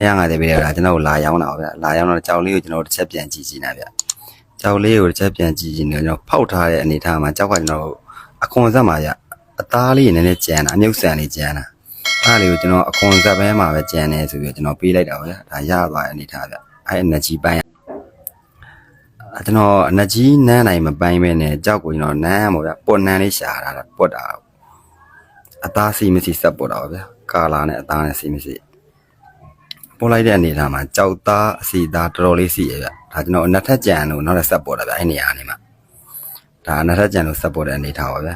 150ပေးတယ်ဗျာကျွန်တော်တို့လာရောက်တာဗျာလာရောက်တော့ကြောက်လေးကိုကျွန်တော်တို့တစ်ချက်ပြန်ကြည့်ကြည့်နေဗျာကြောက်လေးကိုတစ်ချက်ပြန်ကြည့်ကြည့်နေကျွန်တော်ဖောက်ထားတဲ့အနေထားမှာကြောက်ကကျွန်တော်တို့အခွန်ဆက်မှာဗျအသားလေးနည်းနည်းကြမ်းတာအမြုပ်ဆန်လေးကြမ်းတာအဲ့ဒါလေးကိုကျွန်တော်အခွန်ဆက်ဘဲမှာပဲကြမ်းနေဆိုပြီးကျွန်တော်ပေးလိုက်တာဗျာဒါရသွားတဲ့အနေထားဗျအဲ့ energy ပိုင်းအဲ့ကျွန်တော်အနကြီးနန်းနိုင်မပိုင်းပဲနဲ့ကြောက်ကိုကျွန်တော်နန်းရမို့ဗျပွတ်နန်းလေးရှာတာပွတ်တာအသားစီမရှိဆက်ပွတ်တာပါဗျကာလာနဲ့အသားနဲ့စီမရှိ ပွတ်လိုက်တဲ့အနေထားမှာကြောက်သားအစီသားတော်တော်လေးစီရဗျဒါကျွန်တော်အနက်ထက်ကြံလို့နောက်ထပ်ဆက်ပွတ်တာဗျအဲ့နေရာနေမှာဒါအနက်ထက်ကြံလို့ဆက်ပွတ်တဲ့အနေထားပါဗျ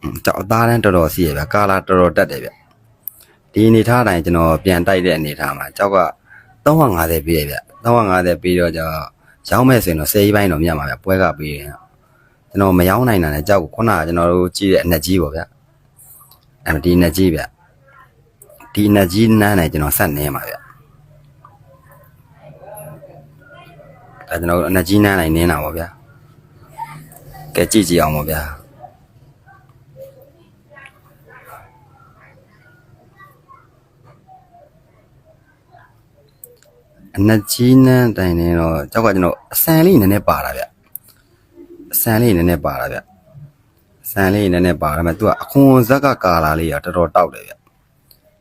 အင်းကြောက်အသားနဲ့တော်တော်စီရဗျကာလာတော်တော်တက်တယ်ဗျဒီအနေထားတိုင်းကျွန်တော်ပြန်တိုက်တဲ့အနေထားမှာကြောက်က350ပေးရဗျ350ပေးတော့ကျတော့ရောင်းမဲ့ဆိုရင်တော့10ကြီးပိုင်းတော့မြတ်မှာဗျပွဲကပေးရင်ကျွန်တော်မရောင်းနိုင်တာနဲ့ကြောက်ကိုခုနကကျွန်တော်တို့ကြည့်တဲ့အနက်ကြီးပေါ့ဗျအဲ့ဒီအနက်ကြီးဗျ ဒီအနက်ကြီးနန်းနဲ့ကျွန်တော်ဆက်နေမှာဗျဒါကျွန်တော်တို့အနက်ကြီးနန်းနိုင်နင်းတာပေါ့ဗျကဲကြည့်ကြည့်အောင်ပေါ့ဗျာအနက်ကြီးနန်းတိုင်နေတော့ကြောက်ကကျွန်တော်အဆန်လေးနည်းနည်းပါတာဗျအဆန်လေးနည်းနည်းပါတာဗျအဆန်လေးနည်းနည်းပါဒါပေမဲ့သူကအခွန်ဇက်ကကာလာလေးကတော်တော်တောက်တယ်ဗျ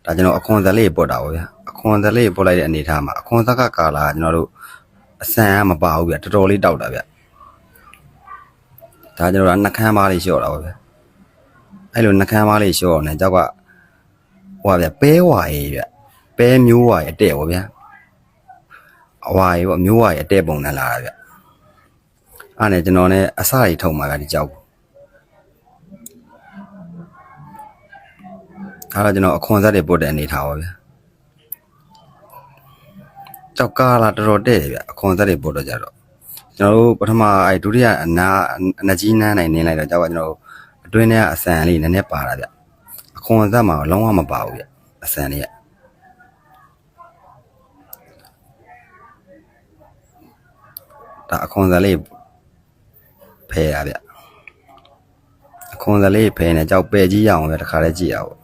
ဒါကျွန်တော်အခွန်ဇက်လေးပုတ်တာပေါ့ဗျအခွန်ဇက်လေးပုတ်လိုက်တဲ့အနေထားမှာအခွန်ဇက်ကကာလာကကျွန်တော်တို့အဆန်ကမပါဘူးဗျတော်တော်လေးတောက်တာဗျဒါကျွန်တော်ကနှကန်းပါးလေးလျှော့တာပေါ့ဗျအဲ့လိုနှကန်းပါးလေးလျှော့နေကြောက်ကဟိုပါဗျပဲဝါရေးဗျပဲမျိုးဝါရေးအတဲ့ပေါ့ဗျအဝါရီပေါ့မျိုးဝါရီအတဲ့ပုံနဲ့လာတာဗျအဲ့နဲ့ကျွန်တော်လည်းအစရီထုံမှာကဒီကြောက် အဲ့တော့ကျွန်တော်အခွန်ဆက်တွေပုတ်တဲ့အနေထားပါဗျကြောက်ကားလာတော်တော်တဲ့တယ်ဗျအခွန်ဆက်တွေပုတ်တော့ကြတော့ကျွန်တော်တို့ပထမအဲဒုတိယအနာအနကြီးနန်းနိုင်နင်းလိုက်တော့ကြောက်ကကျွန်တော်တို့အတွင်းထဲကအဆန်လေးနည်းနည်းပါတာဗျအခွန်ဆက်မှာလုံးဝမပါဘူးဗျအဆန်လေးကဒါအခွန်စလေးဖဲရဗျအခွန်စလေးဖဲနေကြောက်ပဲကြီးရအောင်ဗျတခါတည်းကြည့်ရအောင်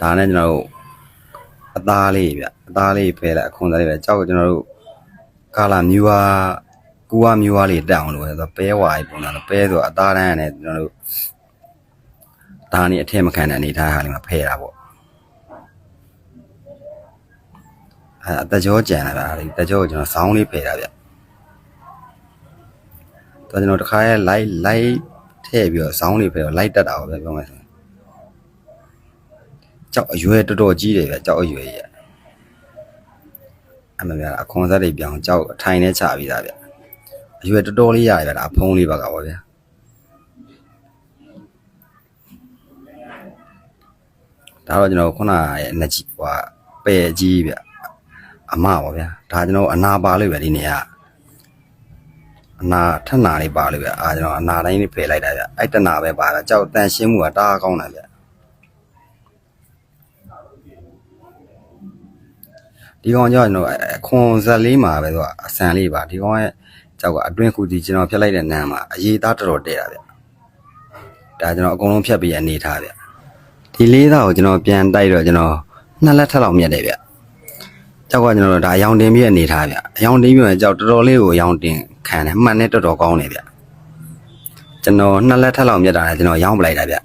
ဒါနဲ့ကျွန်တော်တို့အသားလေးဗျအသားလေးဖဲလိုက်အခွန်စလေးပဲကြောက်ကျွန်တော်တို့ကာလာမြူဟာကူဝမြူဟာလေးတက်အောင်လို့ဆိုပဲဝါကြီးပုံစံလို့ပဲဆိုအသားတန်းနဲ့ကျွန်တော်တို့ဒါနေအထက်မခံတဲ့အနေထားဟာလေးမှာဖဲတာပေါ့အဲအတကြောကြံလာတာဒီတကြောကိုကျွန်တော်စောင်းလေးဖယ်တာဗျတော့ကျွန်တော်တခါရဲ light light ထည့်ပြီးတော့စောင်းလေးဖယ်တော့ light တက်တာပါဗျပြောမယ်ဆိုရင် ကြောက်အရွယ်တော်တော်ကြီးတယ်ဗျကြောက်အရွယ်ကြီးအမှန်ဗျာအခွန်စားတွေပြောင်းကြောက်အထိုင်နဲ့ချပြီးသားဗျအရွယ်တော်တော်လေးရတယ်ဗျဒါဖုံးလေးပါကပါဗျဒါတော့ကျွန်တော်ခုနရဲ့အနကြီးဟိုပဲကြီးဗျအမပါဗျာဒါကျွန်တော်အနာပါလို့ပဲဒီနေရာအနာထက်နာလေးပါလို့ဗျာအာကျွန်တော်အနာတိုင်းလေးဖယ်လိုက်တာဗျာအဲ့တနာပဲပါတာကြောက်တန်ရှင်းမှုကတအားကောင်းတာဗျာ ဒီကောင်ကြောင့်ကျွန်တော်အခွန်ဇက်လေးမှာပဲသူကအဆန်လေးပါဒီကောင်ရဲ့ကြောက်ကအတွင်းခုတီကျွန်တော်ဖြတ်လိုက်တဲ့နန်းမှာအရေးသားတော်တော်တဲ့တာဗျာဒါကျွန်တော်အကုန်လုံးဖြတ်ပြီးအနေထားဗျာဒီလေးသားကိုကျွန်တော်ပြန်တိုက်တော့ကျွန်တော်နှစ်လက်ထက်လောက်မြတ်တယ်ဗျာကြောက်ကကျွန်တော်တို့ဒါအယောင်တင်ပြီးအနေထားဗျအယောင်တင်ပြီးတော့ကြောက်တော်တော်လေးကိုအယောင်တင်ခံတယ်မှန်နဲ့တော်တော်ကောင်းတယ်ဗျကျွန်တော်နှစ်လက်ထက်လောက်မြတ်တာလည်းကျွန်တော်ရောင်းပလိုက်တာဗျ